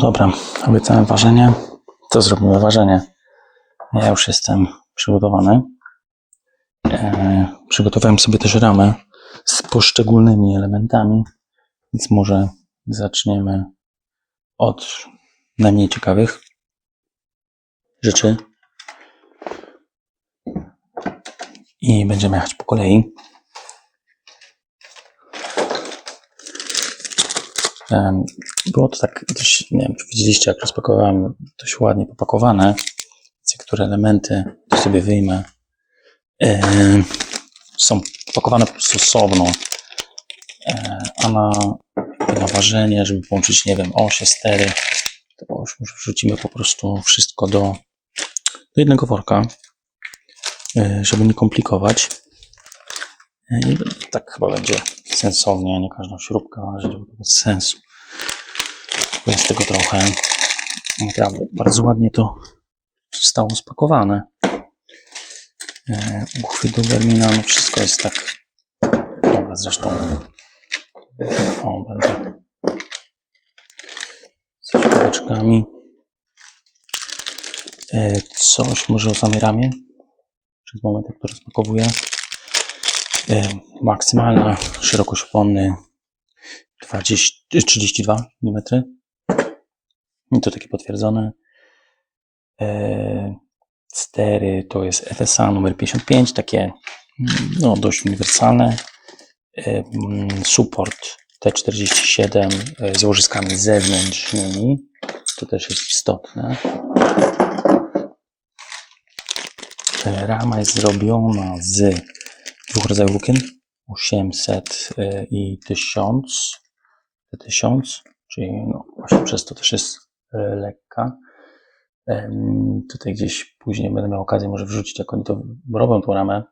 Dobra, obiecałem ważenie. To zrobimy ważenie. Ja już jestem przygotowany. E, przygotowałem sobie też ramę z poszczególnymi elementami, więc może zaczniemy od najmniej ciekawych rzeczy i będziemy jechać po kolei. Było to tak nie wiem, czy widzieliście, jak rozpakowałem, dość ładnie popakowane. Niektóre elementy to sobie wyjmę. Są pakowane po prostu osobno. E, A na, na ważenie, żeby połączyć, nie wiem, osie, stery, to już wrzucimy po prostu wszystko do, do jednego worka, e, żeby nie komplikować. I tak chyba będzie sensownie, nie każdą śrubkę ważyć, bo bez sensu. Jest tego trochę. Naprawdę, bardzo ładnie to zostało spakowane. E, uchwyt do Garmina, no wszystko jest tak. Dobra, zresztą. O, będę z śrubeczkami. E, coś może o samej. Przez moment, jak to rozpakowuję. E, maksymalna szerokość opony 20, 32 mm. I to takie potwierdzone. E, stery to jest FSA numer 55, takie no, dość uniwersalne. E, mm, support T47 e, z łożyskami zewnętrznymi. To też jest istotne. E, Rama jest zrobiona z dwóch rodzajów włókien. 800 e, i 1000. Te 1000, czyli no właśnie przez to też jest e, lekka. Tutaj gdzieś później będę miał okazję może wrzucić, jak oni to robią tą ramę,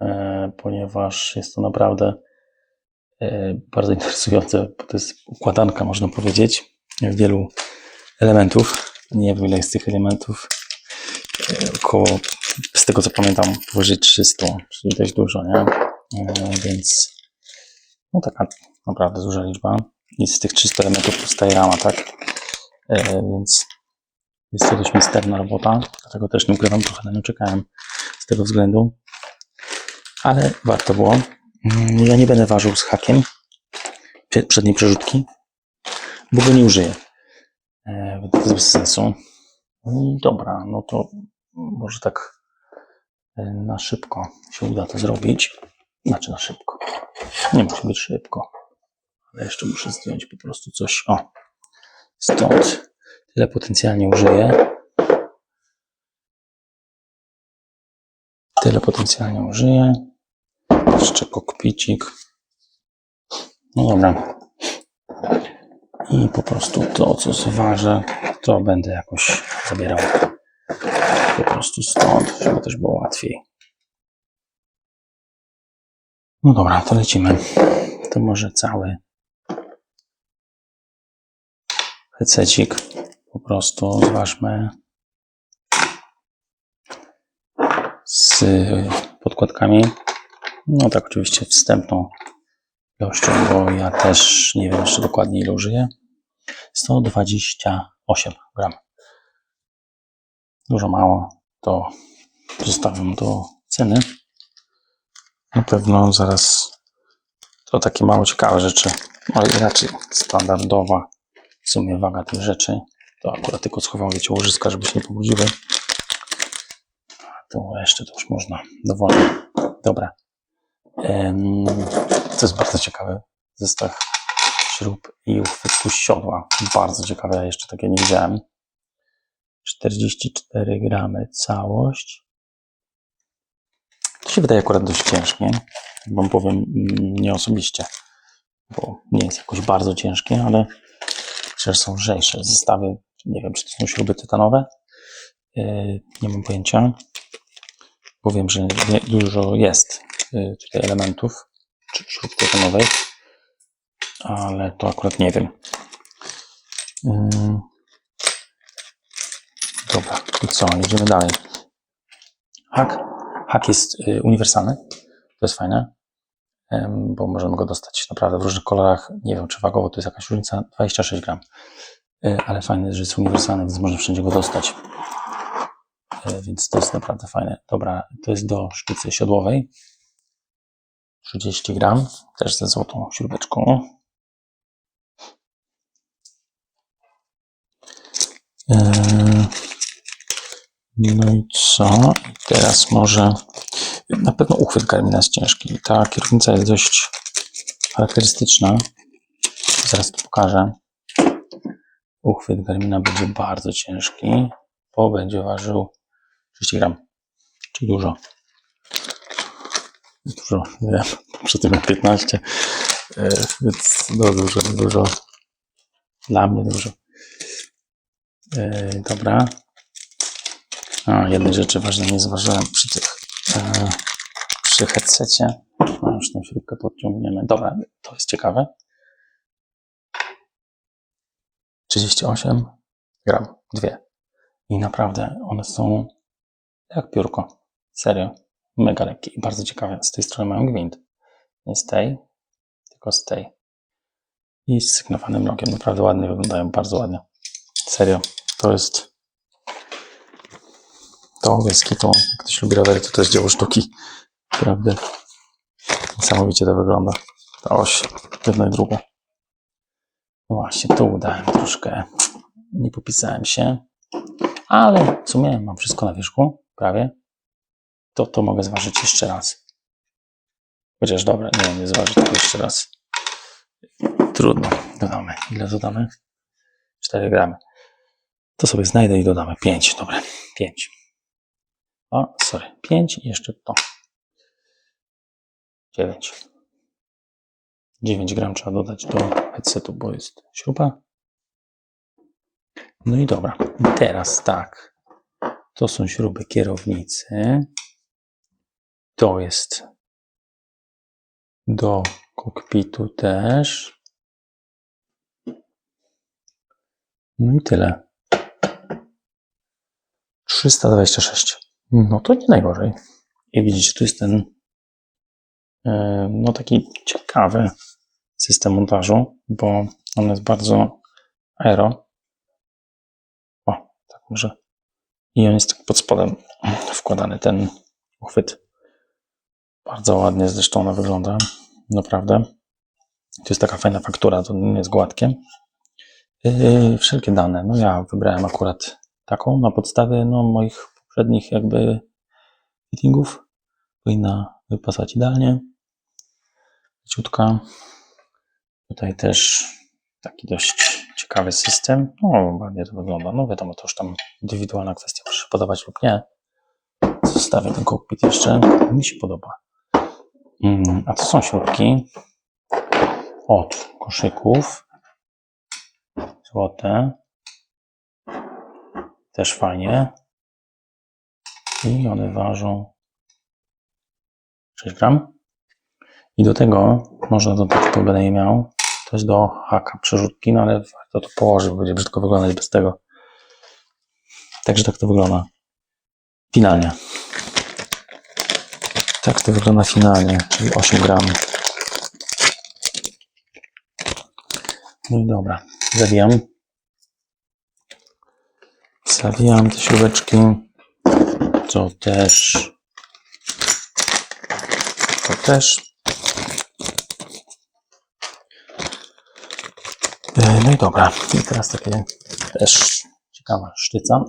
e, ponieważ jest to naprawdę e, bardzo interesujące, bo to jest układanka, można powiedzieć, wielu elementów. Nie wiem, ile jest tych elementów. E, Około, z tego co pamiętam, powyżej 300, czyli dość dużo, nie? E, Więc no taka naprawdę duża liczba. I z tych 300 elementów powstaje rama, tak? E, Więc jest to dość misterna robota, dlatego też nie ukrywam, trochę na nią czekałem z tego względu. Ale warto było. Mm, Ja nie będę ważył z hakiem prze- przedniej przerzutki, bo go nie użyję. E, To bez sensu. Mm, Dobra, no to może tak na szybko się uda to zrobić. Znaczy na szybko. Nie musi być szybko. Ale jeszcze muszę zdjąć po prostu coś. O, stąd tyle potencjalnie użyję. Tyle potencjalnie użyję. Jeszcze kokpicik. No dobra. I po prostu to, co zważę, to będę jakoś zabierał po prostu stąd, żeby też było łatwiej. No dobra, to lecimy. To może cały hececik po prostu zważmy z podkładkami. No tak oczywiście wstępną ilością, bo ja też nie wiem jeszcze dokładnie ile użyję. 128 gram. Dużo mało, to zostawiam do ceny. Na pewno zaraz to takie mało ciekawe rzeczy, ale raczej standardowa w sumie waga tych rzeczy. To akurat tylko schowam, wiecie, łożyska, żeby się nie pobrudziły. A tu jeszcze to już można dowolnie. Dobra. To jest bardzo ciekawe. Zestaw śrub i uchwytku siodła. Bardzo ciekawe, ja jeszcze takie nie widziałem. 44 gramy całość. To się wydaje akurat dość ciężkie. Wam powiem, mm, nie osobiście, bo nie jest jakoś bardzo ciężkie, ale przecież są lżejsze zestawy. Nie wiem, czy to są śruby tytanowe. Yy, Nie mam pojęcia, bo wiem, że dużo jest yy, tutaj elementów, czy śrub tytanowych, ale to akurat nie wiem. Dobra, i co? Jedziemy dalej. Hak. Hak jest y, uniwersalny. To jest fajne, bo możemy go dostać naprawdę w różnych kolorach. Nie wiem, czy wagowo to jest jakaś różnica. 26 gram. E, ale fajne, że jest uniwersalny, więc można wszędzie go dostać. E, Więc to jest naprawdę fajne. Dobra, to jest do sztucy siodłowej. 30 gram, też ze złotą śrubeczką. No i co? I teraz może. Na pewno uchwyt Garmina jest ciężki. Ta kierownica jest dość charakterystyczna. Zaraz to pokażę. Uchwyt Garmina będzie bardzo ciężki, bo będzie ważył 30 gram, czyli dużo. Dużo, nie przy tym 15, e, więc no dużo, dużo. Dla mnie dużo. E, dobra. A, jednej rzeczy ważnej nie zważyłem przy tych, e, przy headsetie. No, już tą śrubkę podciągniemy. Dobra, to jest ciekawe. 38 gram, dwie. I naprawdę one są jak piórko. Serio. Mega lekkie i bardzo ciekawe. Z tej strony mają gwint. Nie z tej, tylko z tej. I z sygnowanym logiem. Naprawdę ładnie wyglądają, bardzo ładnie. Serio. To jest to jest kitu. Jak ktoś lubi rowery, to to jest dzieło sztuki. Naprawdę. Niesamowicie to wygląda. Ta oś, jedno i drugie. No właśnie, tu udałem troszkę. Nie popisałem się. Ale w sumie mam wszystko na wierzchu, prawie. To to mogę zważyć jeszcze raz. Chociaż dobra, nie, nie zważyć tego jeszcze raz. Trudno. Dodamy. Ile dodamy? 4 gramy. To sobie znajdę i dodamy 5. Dobra, 5. O, sorry, 5 i jeszcze to. 9. 9 gram trzeba dodać do headsetu, bo jest śruba. No i dobra. I teraz tak. To są śruby kierownicy. To jest do kokpitu też. No i tyle. 326. No to nie najgorzej. I widzicie, tu jest ten e, no taki ciekawy system montażu, bo on jest bardzo aero. O, tak może. I on jest tak pod spodem wkładany ten uchwyt. Bardzo ładnie zresztą ona wygląda. Naprawdę. To jest taka fajna faktura, to nie jest gładkie. Yy, wszelkie dane. No ja wybrałem akurat taką na podstawie no, moich poprzednich jakby fittingów. Powinna wypasać idealnie. Leciutka. Tutaj też taki dość ciekawy system. No, ładnie to wygląda. No wiadomo, to już tam indywidualna kwestia, się podobać lub nie. Zostawię ten kokpit jeszcze. Mi się podoba. Mm, a to są śrubki od koszyków. Złote. Też fajnie. I one ważą 6 gram. I do tego można dodać, bo będę miał, to jest do haka przerzutki, no ale warto to położyć, bo będzie brzydko wyglądać bez tego. Także tak to wygląda finalnie. Tak to wygląda finalnie, czyli 8 gram. No i dobra, zawijam. Zawijam te śrubeczki. To też. To też. E, No i dobra. I teraz takie też ciekawa sztyca.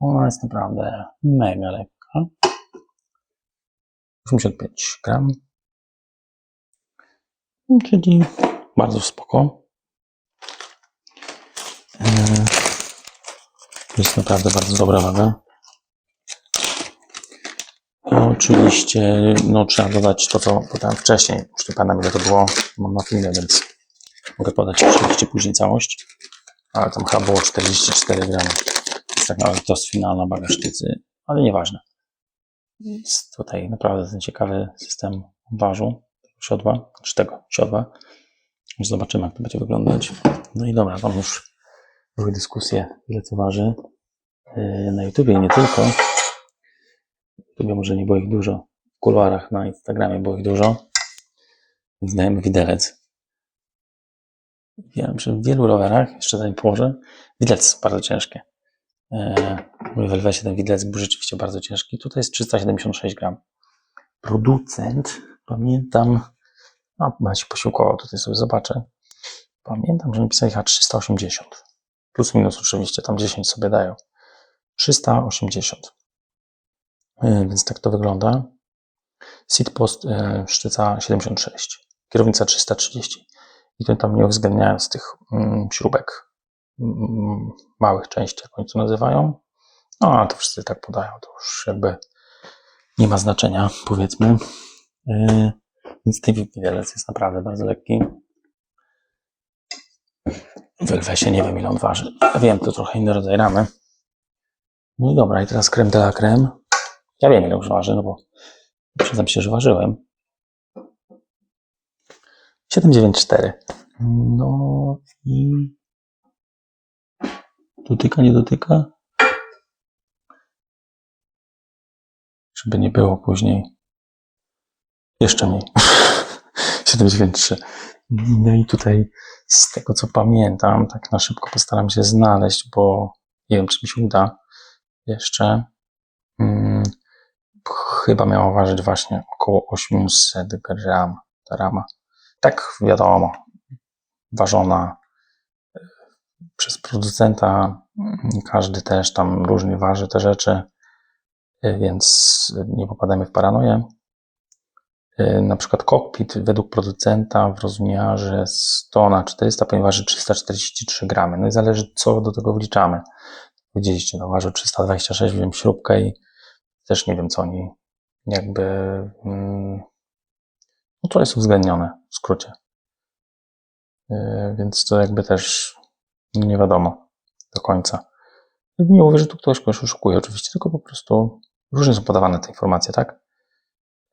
Ona jest naprawdę mega lekka. 85 gram. Czyli bardzo spoko. E, Jest naprawdę bardzo dobra waga. Oczywiście, no trzeba dodać to, co podałem wcześniej. Już nie pamiętam ile to było, mam na filmie, więc mogę podać oczywiście później całość. Ale tam chyba było 44 gramy. Więc tak naprawdę to jest finalna waga sztycy, ale nieważne. Jest tutaj naprawdę ten ciekawy system ważu siodła, czy tego siodła. Zobaczymy, jak to będzie wyglądać. No i dobra, mam już były dyskusje, ile to waży. Yy, Na YouTubie i nie tylko. Na YouTubie może nie było ich dużo. W kuluarach na Instagramie było ich dużo. Więc widelec. wiem, że w wielu rowerach, jeszcze zanim położę, widelce są bardzo ciężkie. E, w Elvesie ten widelec był rzeczywiście bardzo ciężki. Tutaj jest 376 gram. Producent, pamiętam, a macie posiłkował, tutaj sobie zobaczę. Pamiętam, że napisali chyba 380. Plus minus oczywiście, tam 10 sobie dają. 380. E, Więc tak to wygląda. Seat post e, sztyca 76. Kierownica 330. I to tam nie uwzględniając tych mm, śrubek mm, małych części, jak oni to nazywają. No, ale to wszyscy tak podają, to już jakby nie ma znaczenia, powiedzmy. Yy, więc ten widelec jest naprawdę bardzo lekki. W Elvesie nie wiem ile on waży. Wiem, to trochę inny rodzaj ramy. No i dobra, i teraz creme de la creme. Ja wiem ile już waży, no bo przyznam się, że ważyłem. 794. No i dotyka, nie dotyka? Żeby nie było później. Jeszcze mniej. 793. No i tutaj z tego co pamiętam, tak na szybko postaram się znaleźć, bo nie wiem czy mi się uda jeszcze. Hmm, chyba miała ważyć właśnie około 800 gram ta rama. Tak wiadomo, ważona e, przez producenta. Każdy też tam różnie waży te rzeczy, e, więc nie popadajmy w paranoję. E, Na przykład kokpit według producenta w rozmiarze 100 na 400 powinien ważyć 343 gramy. No i zależy co do tego wliczamy. Widzieliście, no ważył 326, wziąłem śrubkę i też nie wiem co oni jakby mm, no to jest uwzględnione w skrócie. Yy, Więc to jakby też nie wiadomo do końca. Nie mówię, że tu ktoś kogoś oszukuje, oczywiście, tylko po prostu różnie są podawane te informacje, tak?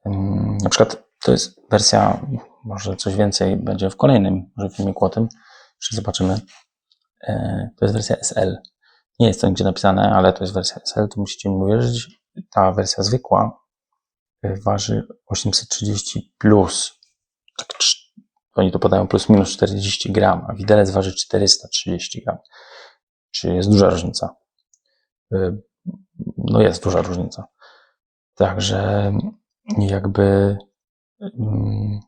Ym, Na przykład to jest wersja, może coś więcej będzie w kolejnym może filmiku o tym, czy zobaczymy. Yy, To jest wersja SL. Nie jest to nigdzie napisane, ale to jest wersja SL, to musicie mi uwierzyć. Ta wersja zwykła waży 830 plus. Tak, oni to podają plus minus 40 gram, a widelec waży 430 gram. Czyli jest duża różnica. Y, No jest duża różnica. Także jakby mm,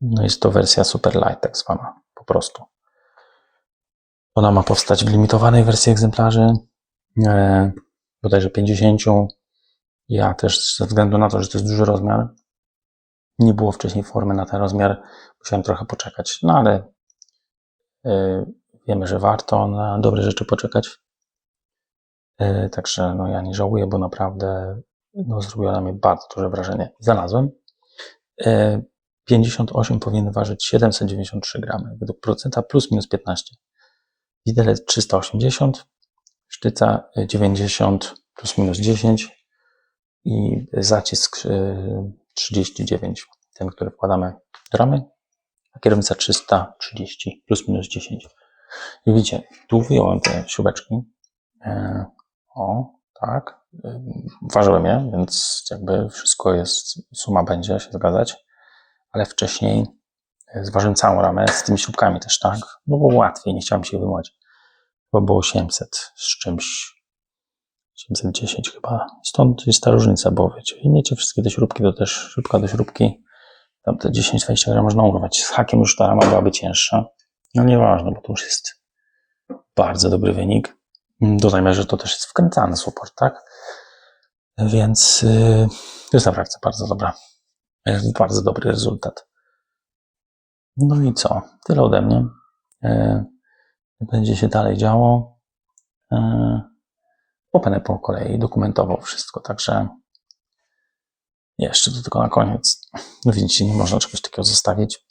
no jest to wersja super light tak zwana, po prostu. Ona ma powstać w limitowanej wersji egzemplarzy, e, bodajże 50. Ja też ze względu na to, że to jest duży rozmiar, nie było wcześniej formy na ten rozmiar, musiałem trochę poczekać. No ale y, wiemy, że warto na dobre rzeczy poczekać. Y, także no, ja nie żałuję, bo naprawdę no, zrobiło na mnie bardzo duże wrażenie. Znalazłem. Y, 58 powinien ważyć 793 gramy, według procenta plus minus 15. Widelec 380, sztyca y, 90 plus minus 10 i zacisk y, 39, ten, który wkładamy do ramy, a kierownica 330 plus minus 10. I widzicie, tu wyjąłem te śrubeczki. E, o, tak. E, Ważyłem je, więc jakby wszystko jest, suma będzie się zgadzać, ale wcześniej e, zważyłem całą ramę z tymi śrubkami też, tak? No było łatwiej, nie chciałem się wymłać. Bo było 800 z czymś 710 chyba. Stąd jest ta różnica, bo wiecie, wyjmiecie wszystkie te śrubki, to też śrubka do śrubki, tam te 10-20 gram można urwać. Z hakiem już ta rama byłaby cięższa. No nieważne, bo to już jest bardzo dobry wynik. Mm, Dodajmy, że to też jest wkręcany support, tak? Więc yy, to jest naprawdę bardzo dobra. Bardzo dobry rezultat. No i co? Tyle ode mnie. Yy, będzie się dalej działo. Yy, Openę po kolei dokumentował wszystko, także jeszcze to tylko na koniec. No widzicie, nie można czegoś takiego zostawić.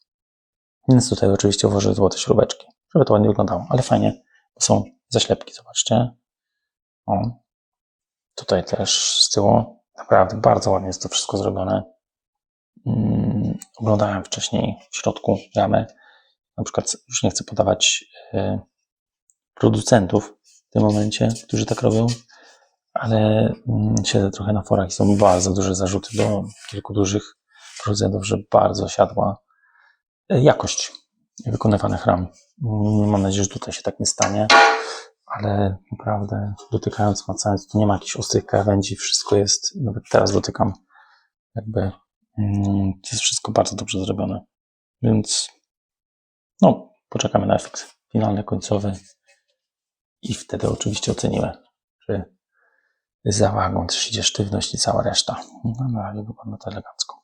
Więc tutaj oczywiście włożę złote śrubeczki, żeby to ładnie wyglądało, ale fajnie, są zaślepki, zobaczcie. O, tutaj też z tyłu. Naprawdę bardzo ładnie jest to wszystko zrobione. Mm, oglądałem wcześniej w środku ramy. Na przykład już nie chcę podawać y, producentów w tym momencie, którzy tak robią, ale mm, siedzę trochę na forach i są bardzo duże zarzuty do kilku dużych producentów, że bardzo siadła e, jakość wykonywanych ram. Mm, Mam nadzieję, że tutaj się tak nie stanie, ale naprawdę dotykając, macając, tu nie ma jakichś ostrych krawędzi, wszystko jest, nawet teraz dotykam, jakby mm, jest wszystko bardzo dobrze zrobione. Więc no, poczekamy na efekt finalny, końcowy i wtedy oczywiście ocenimy, czy z zawagą też sztywność i cała reszta. No, razie wygląda to elegancko.